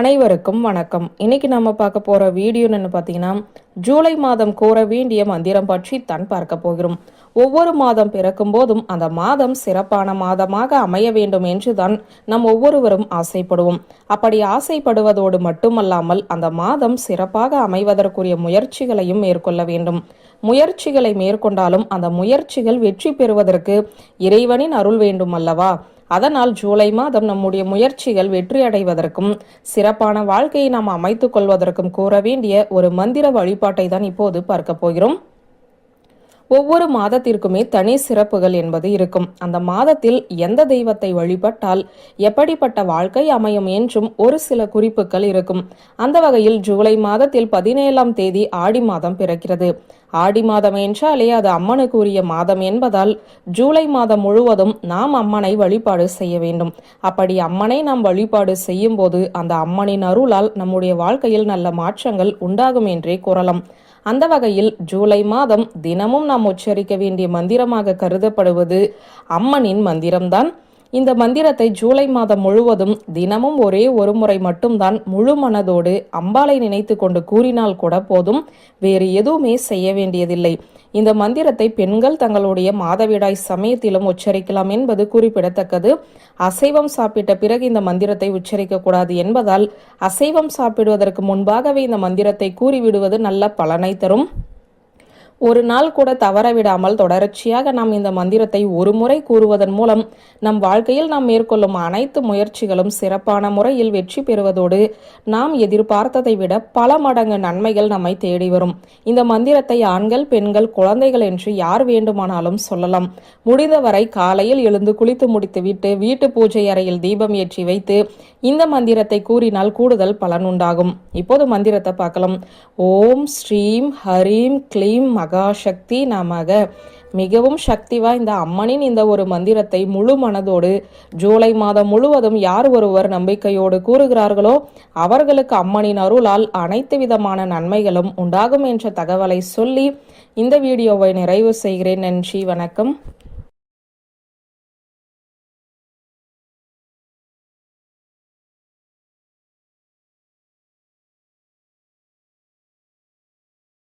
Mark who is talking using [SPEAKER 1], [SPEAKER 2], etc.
[SPEAKER 1] அனைவருக்கும் வணக்கம். இன்னைக்கு நம்ம பார்க்க போகிற வீடியோன்னு பார்த்தீங்கன்னா ஜூலை மாதம் கூற வேண்டிய மந்திரம் பற்றி தான் பார்க்க போகிறோம். ஒவ்வொரு மாதம் பிறக்கும் போதும் அந்த மாதம் சிறப்பான மாதமாக அமைய வேண்டும் என்றுதான் நம் ஒவ்வொருவரும் ஆசைப்படுவோம். அப்படி ஆசைப்படுவதோடு மட்டுமல்லாமல் அந்த மாதம் சிறப்பாக அமைவதற்குரிய முயற்சிகளையும் மேற்கொள்ள வேண்டும். முயற்சிகளை மேற்கொண்டாலும் அந்த முயற்சிகள் வெற்றி பெறுவதற்கு இறைவனின் அருள் வேண்டும் அல்லவா அதனால் ஜூலை மாதம் நம்முடைய முயற்சிகள் வெற்றி அடைவதற்கும் சிறப்பான வாழ்க்கையை நாம் அமைத்துக் கொள்வதற்கும் கூற வேண்டிய ஒரு மந்திர வழிபாட்டை தான் இப்போது பார்க்க போகிறோம். ஒவ்வொரு மாதத்திற்குமே தனி சிறப்புகள் என்பது இருக்கும். அந்த மாதத்தில் எந்த தெய்வத்தை வழிபட்டால் எப்படிப்பட்ட வாழ்க்கை அமையும் என்றும் ஒரு சில குறிப்புகள் இருக்கும். அந்த வகையில் ஜூலை மாதத்தில் பதினேழாம் தேதி ஆடி மாதம் பிறக்கிறது. ஆடி மாதம் என்றாலே அது அம்மனுக்கு உரிய மாதம் என்பதால் ஜூலை மாதம் முழுவதும் நாம் அம்மனை வழிபாடு செய்ய வேண்டும். அப்படி அம்மனை நாம் வழிபாடு செய்யும் போது அந்த அம்மனின் அருளால் நம்முடைய வாழ்க்கையில் நல்ல மாற்றங்கள் உண்டாகும் என்றே கூறலாம். அந்த வகையில் ஜூலை மாதம் தினமும் நாம் உச்சரிக்க வேண்டிய மந்திரமாக கருதப்படுவது அம்மனின் மந்திரம்தான். இந்த மந்திரத்தை ஜூலை மாதம் முழுவதும் தினமும் ஒரே ஒரு முறை மட்டும்தான் முழு மனதோடு அம்பாளை நினைத்து கொண்டு கூறினால் கூட போதும். வேறு எதுவுமே செய்ய வேண்டியதில்லை. இந்த மந்திரத்தை பெண்கள் தங்களுடைய மாதவிடாய் சமயத்திலும் உச்சரிக்கலாம் என்பது குறிப்பிடத்தக்கது. அசைவம் சாப்பிட்ட பிறகு இந்த மந்திரத்தை உச்சரிக்க கூடாது என்பதால் அசைவம் சாப்பிடுவதற்கு முன்பாகவே இந்த மந்திரத்தை கூறிவிடுவது நல்ல பலனை தரும். ஒரு நாள் கூட தவற விடாமல் தொடர்ச்சியாக நாம் இந்த மந்திரத்தை ஒரு முறை கூறுவதன் மூலம் நம் வாழ்க்கையில் நாம் மேற்கொள்ளும் அனைத்து முயற்சிகளும் சிறப்பான முறையில் வெற்றி பெறுவதோடு நாம் எதிர்பார்த்ததை விட பல மடங்கு நன்மைகள் நம்மை தேடி வரும். இந்த மந்திரத்தை ஆண்கள் பெண்கள் குழந்தைகள் என்று யார் வேண்டுமானாலும் சொல்லலாம். முடிந்தவரை காலையில் எழுந்து குளித்து முடித்துவிட்டு வீட்டு பூஜை அறையில் தீபம் ஏற்றி வைத்து இந்த மந்திரத்தை கூறினால் கூடுதல் பலன் உண்டாகும். இப்போது மந்திரத்தை பார்க்கலாம். ஓம் ஸ்ரீம் ஹரீம் க்ளீம் மகாசக்தி நமக. மிகவும் சக்தி வாய்ந்த அம்மனின் இந்த ஒரு மந்திரத்தை முழு மனதோடு ஜூலை மாதம் முழுவதும் யார் ஒருவர் நம்பிக்கையோடு கூறுகிறார்களோ அவர்களுக்கு அம்மனின் அருளால் அனைத்து விதமான நன்மைகளும் உண்டாகும் என்ற தகவலை சொல்லி இந்த வீடியோவை நிறைவு செய்கிறேன். நன்றி வணக்கம்.